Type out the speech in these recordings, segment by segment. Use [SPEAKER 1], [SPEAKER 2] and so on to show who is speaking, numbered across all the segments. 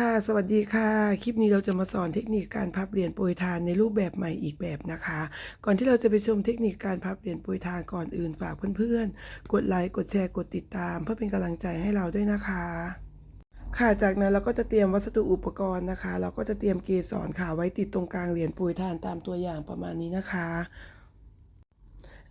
[SPEAKER 1] ค่ะ สวัสดีค่ะ คลิปนี้เราจะมาสอนเทคนิคการพับเหรียญโปรยทานในรูปแบบใหม่อีกแบบนะคะ ก่อนที่เราจะไปชมเทคนิคการพับเหรียญโปรยทานก่อนอื่นฝากเพื่อนๆ กดไลค์ กดแชร์ กดติดตาม เพื่อเป็นกำลังใจให้เราด้วยนะคะ ค่ะ จากนั้นเราก็จะเตรียมวัสดุอุปกรณ์นะคะ เราก็จะเตรียมเกสรค่ะไว้ติดตรงกลางเหรียญโปรยทานตามตัวอย่างประมาณนี้นะคะ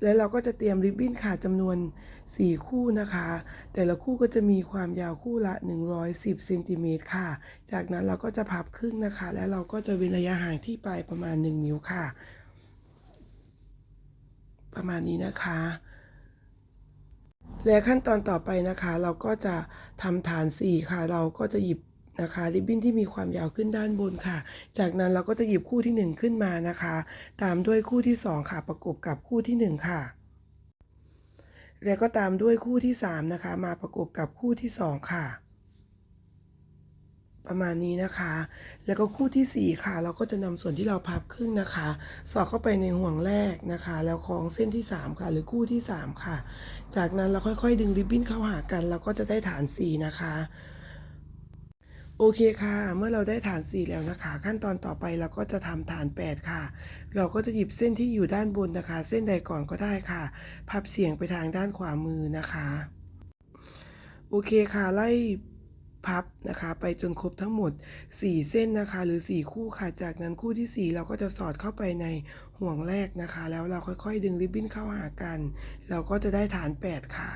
[SPEAKER 1] และเราก็จะเตรียมริบบิ้นค่ะจำนวน 4 คู่นะคะ แต่ละคู่ก็จะมีความยาวคู่ละ 110เซนติเมตรค่ะ จากนั้นเราก็จะพับครึ่งนะคะ และเราก็จะเว้นระยะห่างที่ปลายประมาณ 1 นิ้วค่ะ ประมาณนี้นะคะและขั้นตอนต่อไปนะคะ เราก็จะทำฐาน 4 ค่ะ เราก็จะหยิบ นะคะริบบิ้นที่มีความยาวขึ้นด้านบนค่ะ จากนั้นเราก็จะหยิบคู่ที่ 1 ขึ้นมานะคะ ตามด้วยคู่ที่ 2 ค่ะ ประกบกับคู่ที่ 1 ค่ะ แล้วก็ตามด้วยคู่ที่ 3 นะคะ มาประกบกับคู่ที่ 2 ค่ะ ประมาณนี้นะคะ แล้วก็คู่ที่ 4 ค่ะ เราก็จะนำส่วนที่เราพับครึ่งนะคะ สอดเข้าไปในห่วงแรกนะคะ แล้วคล้องเส้นที่ 3 ค่ะ หรือคู่ที่ 3 ค่ะ จากนั้นเราค่อยๆ ดึงริบบิ้นเข้าหากัน เราก็จะได้ฐาน 4 นะคะ โอเคค่ะ เมื่อเราได้ฐาน 4 แล้วนะคะ ขั้นตอนต่อไปเราก็จะทำฐาน 8 ค่ะ เราก็จะหยิบเส้นที่อยู่ด้านบนนะคะ เส้นใดก่อนก็ได้ค่ะ พับเฉียงไปทางด้านขวามือนะคะ โอเคค่ะ ไล่พับนะคะ ไปจนครบทั้งหมด 4 เส้นนะคะ หรือ 4 คู่ค่ะ จากนั้นคู่ที่ 4 เราก็จะสอดเข้าไปในห่วงแรกนะคะ แล้วเราค่อยๆ ดึงริบบิ้นเข้าหากัน เราก็จะได้ฐาน 8 ค่ะ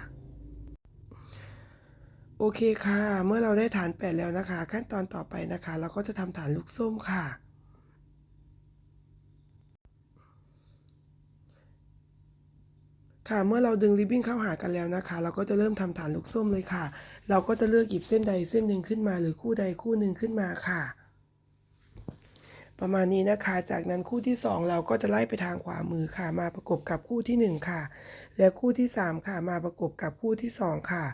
[SPEAKER 1] โอเคค่ะ เมื่อเราได้ฐานแปดแล้วนะคะ ขั้นตอนต่อไปนะคะ เราก็จะทำฐานลูกส้มค่ะ ค่ะ เมื่อเราดึงริบบิ้นเข้าหากันแล้วนะคะ เราก็จะเริ่มทำฐานลูกส้มเลยค่ะ เราก็จะเลือกหยิบเส้นใดเส้นหนึ่งขึ้นมา หรือคู่ใดคู่หนึ่งขึ้นมาค่ะ ประมาณนี้นะคะ จากนั้นคู่ที่ 2 เราก็จะไล่ไปทางขวามือค่ะ มาประกบกับคู่ที่ 1 ค่ะ และคู่ที่ 3 ค่ะ มาประกบกับคู่ที่ 2 ค่ะ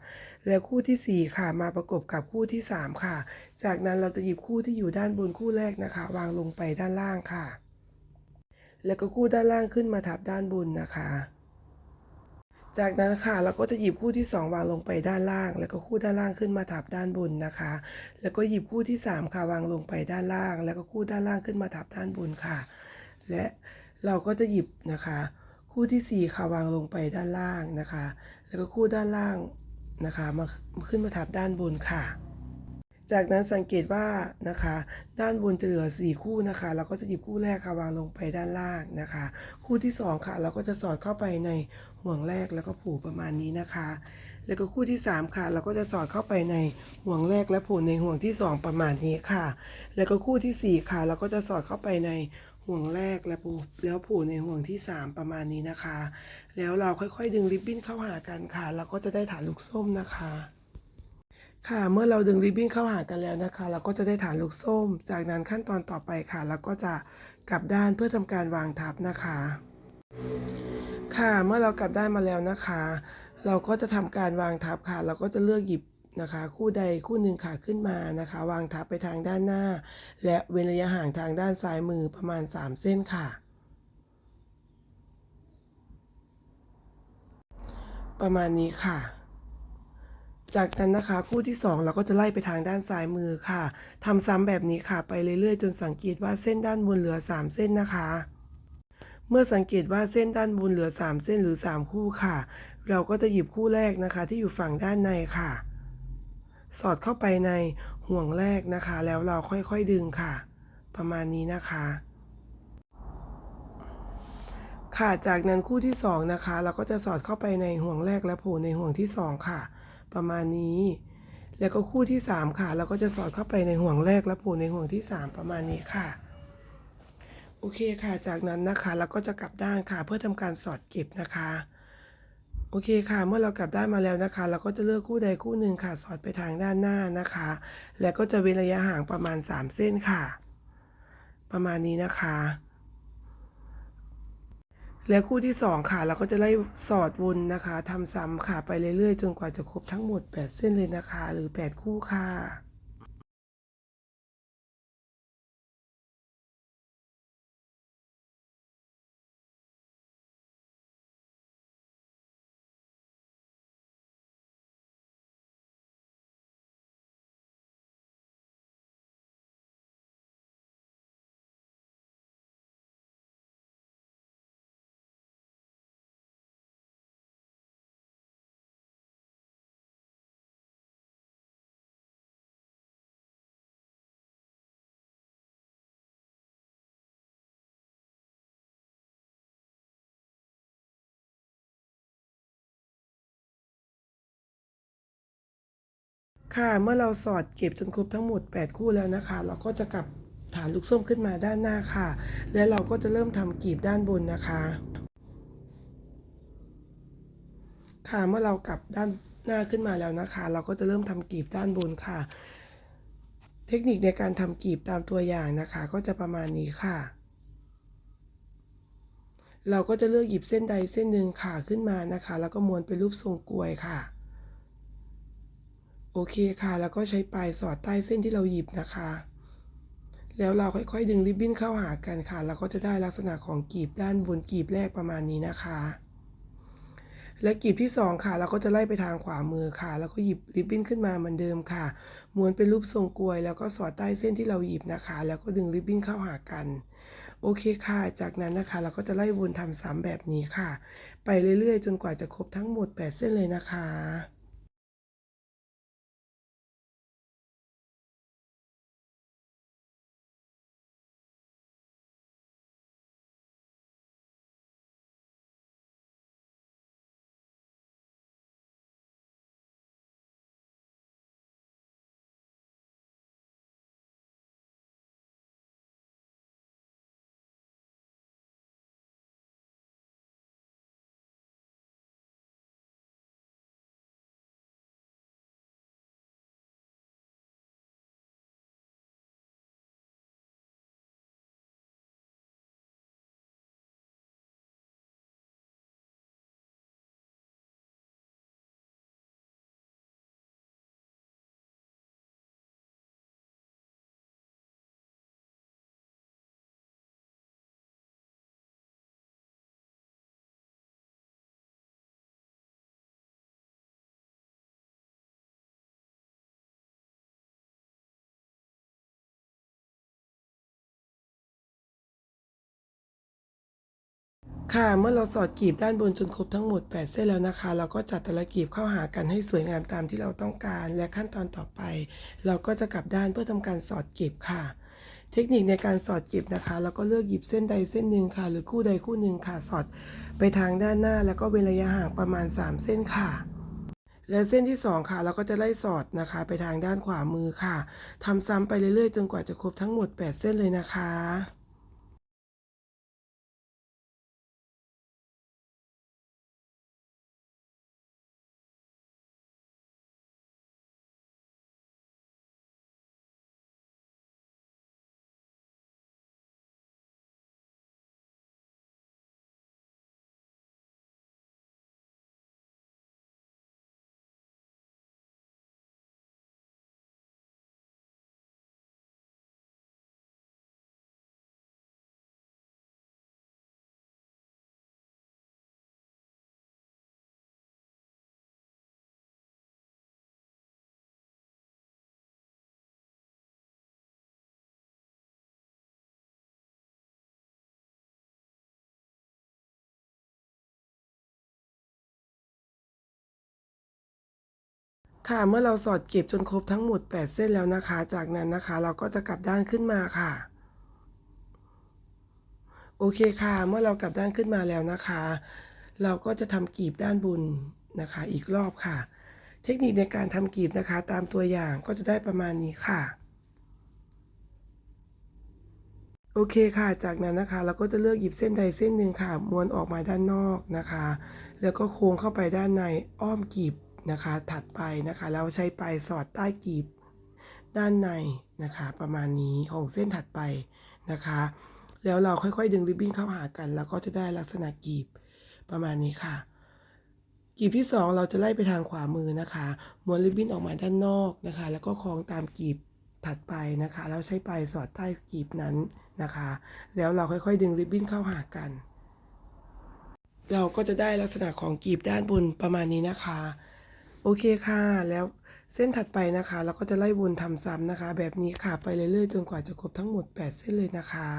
[SPEAKER 1] และคู่ที่ 4 ค่ะ มาประกบกับคู่ที่ 3 ค่ะ จากนั้นเราจะหยิบคู่ที่อยู่ด้านบนคู่แรกนะคะ วางลงไปด้านล่างค่ะ แล้วก็คู่ด้านล่างขึ้นมาทับด้านบนนะคะ จากนั้นค่ะเราก็จะหยิบคู่ที่ 2 วางลงไปด้านล่าง แล้วก็คู่ด้านล่างขึ้นมาทับด้านบนนะคะ แล้วก็หยิบคู่ที่ 3 ค่ะวางลงไปด้านล่าง แล้วก็คู่ด้านล่างขึ้นมาทับด้านบนค่ะ และเราก็จะหยิบนะคะ คู่ที่ 4 ค่ะวางลงไปด้านล่างนะคะ แล้วก็คู่ด้านล่างนะคะมาขึ้นมาทับด้านบนค่ะ จากนั้นสังเกตว่านะคะ ด้านบนจะเหลือ 4 คู่นะคะ เราก็จะหยิบคู่แรกค่ะวางลงไปด้านล่างนะคะ คู่ที่ 2 ค่ะ เราก็จะสอดเข้าไปในห่วงแรกแล้วก็ผูกประมาณนี้นะคะ แล้วก็คู่ที่ 3 ค่ะ เราก็จะสอดเข้าไปในห่วงแรกและผูกในห่วงที่ 2 ประมาณนี้ค่ะ แล้วก็คู่ทีสี่4 ค่ะ เราก็จะสอดเข้าไปในห่วงแรกและผูแล้วผูกในห่วงที่ 3 ประมาณนี้นะคะ แล้วเราค่อยๆ ดึงริบบิ้นเข้าหากันค่ะ เราก็จะได้ฐานลูกส้มนะคะ ค่ะ เมื่อเราดึงริบบิ้นเข้าหากันแล้วนะคะ เราก็จะได้ฐานลูกส้ม จากนั้นขั้นตอนต่อไปค่ะ เราก็จะกลับด้านเพื่อทำการวางทับนะคะ ค่ะ เมื่อเรากลับด้านมาแล้วนะคะ เราก็จะทำการวางทับค่ะ เราก็จะเลือกหยิบนะคะ คู่ใดคู่หนึ่งค่ะขึ้นมานะคะ วางทับไปทางด้านหน้า และเว้นระยะห่างทางด้านซ้ายมือประมาณ 3 เส้นค่ะประมาณนี้ค่ะ จากนั้นนะคะคู่ที่ 2 เราก็จะไล่ไปทางด้านซ้ายมือค่ะทำซ้ำแบบนี้ค่ะ ไปเรื่อยๆ จนสังเกตว่าเส้นด้านบนเหลือ 3 เส้นนะคะ เมื่อสังเกตว่าเส้นด้านบนเหลือ 3 เส้นหรือ 3 คู่ค่ะ เราก็จะหยิบคู่แรกนะคะ ที่อยู่ฝั่งด้านในค่ะ สอดเข้าไปในห่วงแรกนะคะ แล้วเราค่อยๆดึงค่ะ ประมาณนี้นะคะค่ะ จากนั้นคู่ที่ 2 นะคะ เราก็จะสอดเข้าไปในห่วงแรกและโผล่ในห่วงที่ 2 ค่ะ ประมาณนี้ แล้วก็คู่ที่ 3 ค่ะ เราก็จะสอดเข้าไปในห่วงแรกและผล่ในห่วงที่ 3 ประมาณนี้ค่ะ โอเคค่ะ จากนั้นนะคะเราก็จะกลับด้านค่ะ เพื่อทำการสอดเก็บนะคะ โอเคค่ะ เมื่อเรากลับด้านมาแล้วนะคะ เราก็จะเลือกคู่ใดคู่หนึ่งค่ะ สอดไปทางด้านหน้านะคะ แล้วก็จะเว้นระยะห่างประมาณ 3 เส้นค่ะ ประมาณนี้นะคะ แล้วคู่ที่ 2 ค่ะ เราก็จะไล่สอดวนนะคะทำซ้ำค่ะไปเรื่อยๆ จนกว่าจะครบทั้งหมด 8 เส้นเลยนะคะ หรือ 8 คู่ค่ะ ค่ะ เมื่อเราสอดเก็บจนครบทั้งหมด 8 คู่แล้วนะคะ เราก็จะกลับฐานลูกส้มขึ้นมาด้านหน้าค่ะ และเราก็จะเริ่มทำกลีบด้านบนนะคะ ค่ะ เมื่อเรากลับด้านหน้าขึ้นมาแล้วนะคะ เราก็จะเริ่มทำกลีบด้านบนค่ะ เทคนิคในการทำกลีบตามตัวอย่างนะคะ ก็จะประมาณนี้ค่ะ เราก็จะเลือกหยิบเส้นใดเส้นหนึ่งค่ะขึ้นมานะคะ แล้วก็ม้วนเป็นรูปทรงกลวยค่ะ โอเคค่ะ แล้วก็ใช้ปลายสอดใต้เส้นที่เราหยิบนะคะ แล้วเราค่อยๆ ดึงริบบิ้นเข้าหากันค่ะ เราก็จะได้ลักษณะของกลีบด้านบนกลีบแรกประมาณนี้นะคะ และกลีบที่สองค่ะ เราก็จะไล่ไปทางขวามือค่ะ แล้วก็หยิบริบบิ้นขึ้นมาเหมือนเดิมค่ะ ม้วนเป็นรูปทรงกลวย แล้วก็สอดใต้เส้นที่เราหยิบนะคะ แล้วก็ดึงริบบิ้นเข้าหากัน โอเคค่ะ จากนั้นนะคะ เราก็จะไล่วนทำซ้ำแบบนี้ค่ะ ไปเรื่อยๆ จนกว่าจะครบทั้งหมด 8 เส้นเลยนะคะ ค่ะ เมื่อเราสอดกลีบด้านบนจนครบทั้งหมด 8 เส้นแล้วนะคะ เราก็จัดแต่ละกลีบเข้าหากันให้สวยงามตามที่เราต้องการ และขั้นตอนต่อไป เราก็จะกลับด้านเพื่อทำการสอดกลีบค่ะ เทคนิคในการสอดกลีบนะคะ เราก็เลือกหยิบเส้นใดเส้นหนึ่งค่ะ หรือคู่ใดคู่หนึ่งค่ะ สอดไปทางด้านหน้า แล้วก็เว้นระยะห่างประมาณ 3 เส้นค่ะและเส้นที่ 2 ค่ะ เราก็จะไล่สอดนะคะ ไปทางด้านขวามือค่ะทำซ้ำไปเรื่อยๆ จนกว่าจะครบทั้งหมด 8 เส้นเลยนะคะ ค่ะ เมื่อเราสอดเก็บจนครบทั้งหมด 8 เส้นแล้วนะคะ จากนั้นนะคะ เราก็จะกลับด้านขึ้นมาค่ะ โอเคค่ะ เมื่อเรากลับด้านขึ้นมาแล้วนะคะ เราก็จะทำกลีบด้านบนนะคะ อีกรอบค่ะ เทคนิคในการทำกลีบนะคะ ตามตัวอย่างก็จะได้ประมาณนี้ค่ะโอเคค่ะ จากนั้นนะคะเราก็จะเลือกหยิบเส้นใดเส้นหนึ่งค่ะ ม้วนออกมาด้านนอกนะคะ แล้วก็โค้งเข้าไปด้านในอ้อมกลีบ นะคะ ถัดไปนะคะแล้วใช้ปลายสอดใต้กลีบด้านในนะคะ ประมาณนี้ของเส้นถัดไปนะคะ แล้วเราค่อยๆ ดึงริบบิ้นเข้าหากัน แล้วก็จะได้ลักษณะกลีบประมาณนี้ค่ะกลีบที่ 2 เราจะไล่ไปทางขวามือนะคะม้วนริบบิ้นออกมาด้านนอกนะคะ แล้วก็คล้องตามกลีบถัดไปนะคะแล้วใช้ปลายสอดใต้กลีบนั้นนะคะ แล้วเราค่อยๆ ดึงริบบิ้นเข้าหากัน เราก็จะได้ลักษณะของกลีบด้านบนประมาณนี้นะคะ โอเคค่ะ แล้วเส้นถัดไปนะคะ เราก็จะไล่วนทำซ้ำนะคะ แบบนี้ค่ะไปเรื่อยๆจนกว่าจะครบทั้งหมด 8 เส้นเลยนะคะ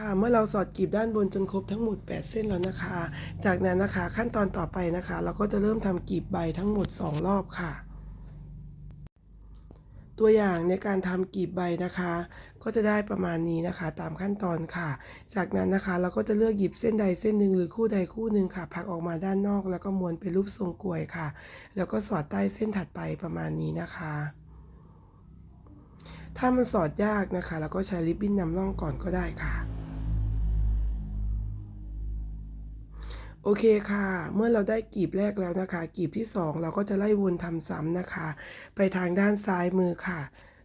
[SPEAKER 1] ค่ะเมื่อเราสอดกลีบด้านบนจนครบทั้งหมด 8 เส้นแล้วนะคะ จากนั้นนะคะขั้นตอนต่อไปนะคะ เราก็จะเริ่มทำกลีบใบทั้งหมด 2 รอบค่ะ ตัวอย่างในการทำกลีบใบนะคะ ก็จะได้ประมาณนี้นะคะ ตามขั้นตอนค่ะ จากนั้นนะคะเราก็จะเลือกหยิบเส้นใดเส้นหนึ่งหรือคู่ใดคู่หนึ่งค่ะพักออกมาด้านนอก แล้วก็ม้วนเป็นรูปทรงกลวยค่ะ แล้วก็สอดใต้เส้นถัดไปประมาณนี้นะคะถ้ามันสอดยากนะคะ เราก็ใช้ริบบิ้นนำร่องก่อนก็ได้ค่ะ โอเคค่ะ เมื่อเราได้กลีบแรกแล้วนะคะกลีบที่ 2 เราก็จะไล่วนทำซ้ำนะคะ ไปทางด้านซ้ายมือค่ะ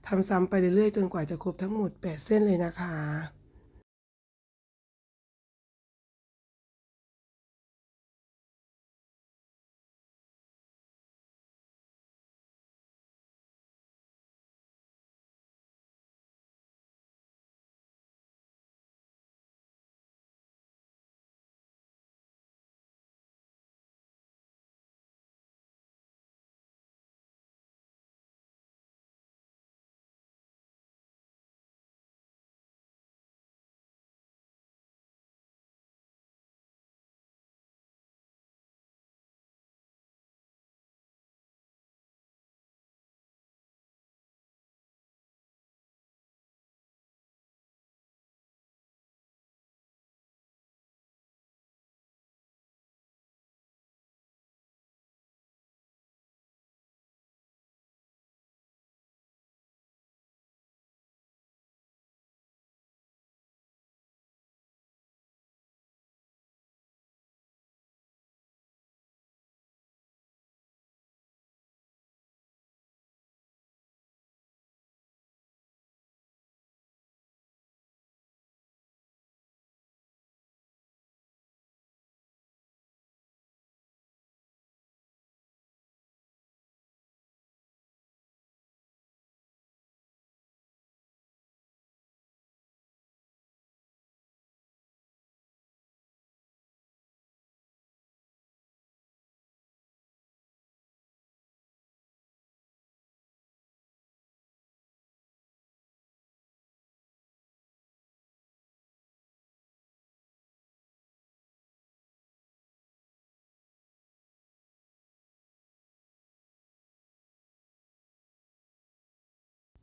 [SPEAKER 1] ทำซ้ำไปเรื่อยๆ จนกว่าจะครบทั้งหมด 8 เส้นเลยนะคะ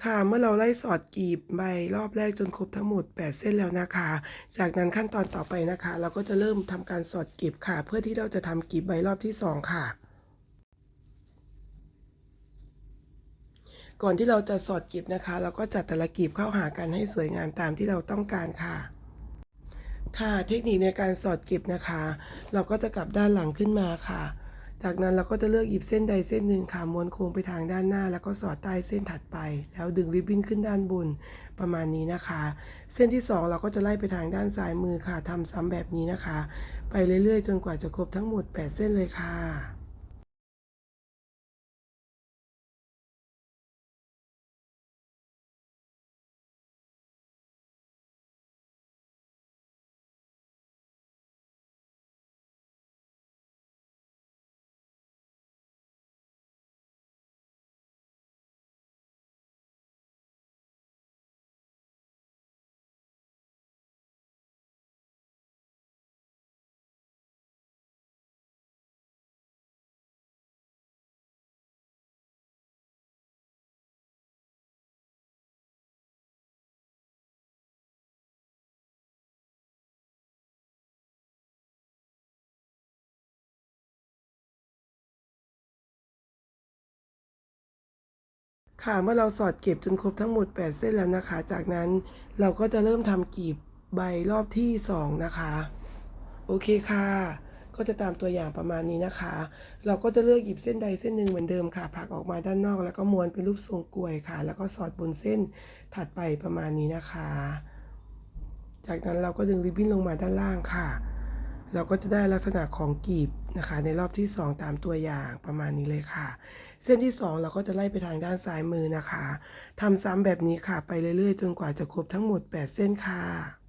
[SPEAKER 1] ค่ะเมื่อเราไล่สอดกีบใบรอบแรกจนครบทั้งหมด 8 เส้นแล้วนะคะ จากนั้นขั้นตอนต่อไปนะคะ เราก็จะเริ่มทำการสอดกีบค่ะ เพื่อที่เราจะทำกีบใบรอบที่ 2 ค่ะ ก่อนที่เราจะสอดกีบนะคะ เราก็จัดแต่ละกีบเข้าหากันให้สวยงามตามที่เราต้องการค่ะค่ะเทคนิคในการสอดกีบนะคะ เราก็จะกลับด้านหลังขึ้นมาค่ะ จากนั้นเราก็จะเลือกหยิบเส้นใดเส้นหนึ่งค่ะม้วนโค้งไปทางด้านหน้า แล้วก็สอดใต้เส้นถัดไป แล้วดึงริบบิ้นขึ้นด้านบนประมาณนี้นะคะ เส้นที่ 2 เราก็จะไล่ไปทางด้านซ้ายมือค่ะทำซ้ำแบบนี้นะคะ ไปเรื่อยๆ จนกว่าจะครบทั้งหมด 8 เส้นเลยค่ะ ค่ะเมื่อเราสอดเก็บจนครบทั้งหมด 8 เส้นแล้วนะคะ จากนั้นเราก็จะเริ่มทำกลีบใบรอบที่ 2 นะคะ โอเคค่ะ ก็จะตามตัวอย่างประมาณนี้นะคะ เราก็จะเลือกหยิบเส้นใดเส้นหนึ่งเหมือนเดิมค่ะผลักออกมาด้านนอก แล้วก็ม้วนเป็นรูปทรงกลวยค่ะ แล้วก็สอดบนเส้นถัดไปประมาณนี้นะคะ จากนั้นเราก็ดึงริบบิ้นลงมาด้านล่างค่ะ เราก็จะได้ลักษณะของกลีบนะคะในรอบที่ 2 ตามตัวอย่างประมาณนี้เลยค่ะ เส้นที่ 2 เราก็จะไล่ไปทางด้านซ้ายมือนะคะทำซ้ำแบบนี้ค่ะไปเรื่อยๆ จนกว่าจะครบทั้งหมด 8 เส้นค่ะ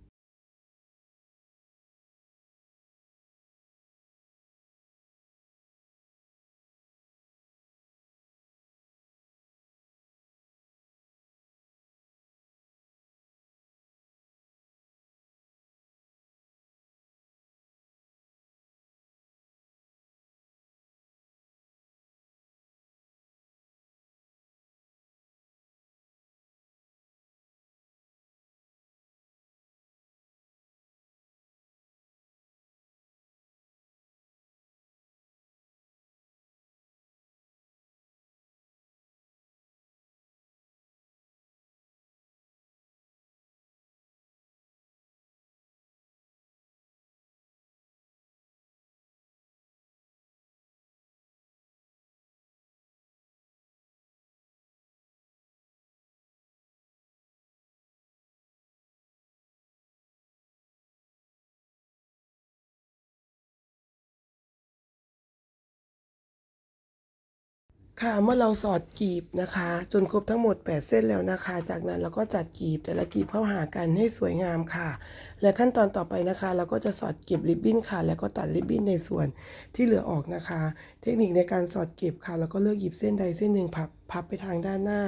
[SPEAKER 1] ค่ะเมื่อเราสอดกลีบนะคะ จนครบทั้งหมด 8 เส้นแล้วนะคะ จากนั้นเราก็จัดกลีบแต่ละกลีบเข้าหากันให้สวยงามค่ะ และขั้นตอนต่อไปนะคะ เราก็จะสอดเก็บริบบิ้นค่ะ แล้วก็ตัดริบบิ้นในส่วนที่เหลือออกนะคะ เทคนิคในการสอดเก็บค่ะ แล้วก็เลือกหยิบเส้นใดเส้นหนึ่งพับพับไปทางด้านหน้า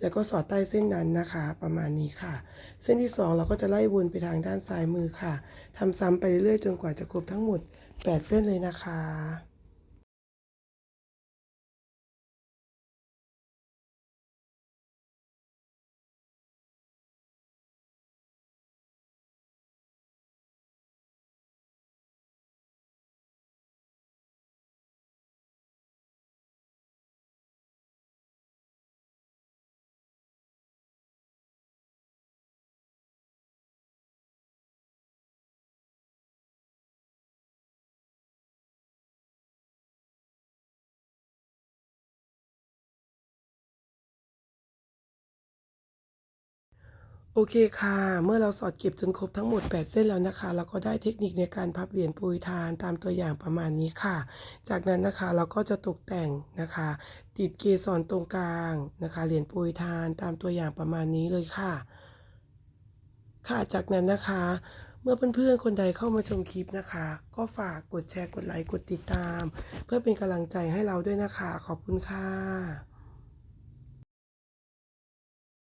[SPEAKER 1] แล้วก็สอดใต้เส้นนั้นนะคะ ประมาณนี้ค่ะ เส้นที่สองเราก็จะไล่วนไปทางด้านซ้ายมือค่ะทำซ้ำไปเรื่อยๆจนกว่าจะครบทั้งหมด 8 เส้นเลยนะคะ โอเคค่ะ เมื่อเราสอดเก็บจนครบทั้งหมด 8 เส้นแล้วนะคะ เราก็ได้เทคนิคในการพับเหรียญปรยทานตามตัวอย่างประมาณนี้ค่ะ จากนั้นนะคะเราก็จะตกแต่งนะคะ ติดเกสรตรงกลางนะคะเหรียญปรยทานตามตัวอย่างประมาณนี้เลยค่ะ ค่ะจากนั้นนะคะ เมื่อเพื่อนๆคนใดเข้ามาชมคลิปนะคะ ก็ฝากกดแชร์กดไลค์กดติดตาม เพื่อเป็นกำลังใจให้เราด้วยนะคะ ขอบคุณค่ะ